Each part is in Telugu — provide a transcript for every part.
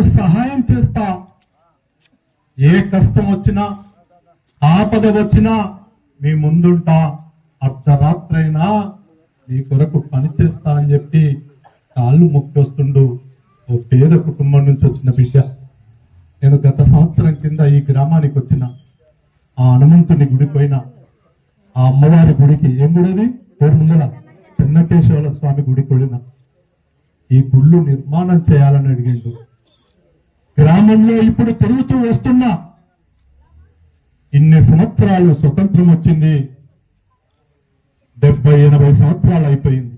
సహాయం చేస్తా. ఏ కష్టం వచ్చినా ఆపద వచ్చినా మీ ముందుంటా. అర్ధరాత్రైనా మీ కొరకు పని చేస్తా అని చెప్పి కాళ్ళు మొక్కొస్తుండు ఓ పేద కుటుంబం నుంచి వచ్చిన బిడ్డ. నేను గత సంవత్సరం కింద ఈ గ్రామానికి వచ్చిన. ఆ హనుమంతుని గుడి పోయిన ఆ అమ్మవారి గుడికి ఏం గుడది పేరు ముందల చెన్నకేశవుల స్వామి గుడికి వెళ్ళిన. ఈ గుళ్ళు నిర్మాణం చేయాలని అడిగిండు. గ్రామంలో ఇప్పుడు తిరుగుతూ వస్తున్నా ఇన్ని సంవత్సరాలు స్వతంత్రం వచ్చింది. డెబ్బై ఎనభై సంవత్సరాలు అయిపోయింది.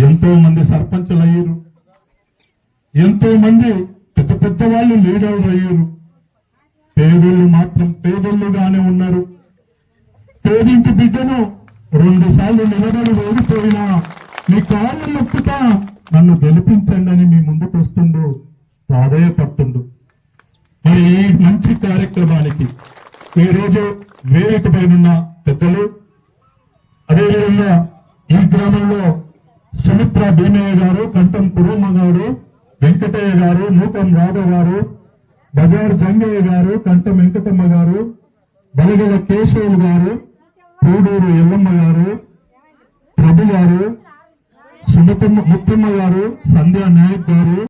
ఎంతో మంది సర్పంచులు అయ్యారు. ఎంతో మంది పెద్ద పెద్ద వాళ్ళు లీడర్లు అయ్యారు. పేదోళ్ళు మాత్రం పేదోళ్ళుగానే ఉన్నారు. పేదింటి బిడ్డను రెండు సార్లు నిలబడి ఓడిపోయినా మీ కాళ్ళు నొక్కుతా నన్ను గెలిపించండి అని మీ ముందుకు వస్తుండు. ప్రాధేయపడుతుండు మరి ఈ మంచి కార్యక్రమానికి ఈ రోజు వేదిక పైనున్న పెద్దలు అదేవిధంగా ఈ గ్రామంలో సుమిత్ర భీమయ్య గారు కంఠం కురుమ గారు వెంకటయ్య గారు మూకం రాధ గారు బజార్ జంగయ్య గారు కంఠం వెంకటమ్మ గారు బలగల కేశవులు గారు పూడూరు ఎల్లమ్మ గారు ప్రభు గారు సుమతమ్మ ముత్తమ్మ గారు సంధ్యా నాయక్ గారు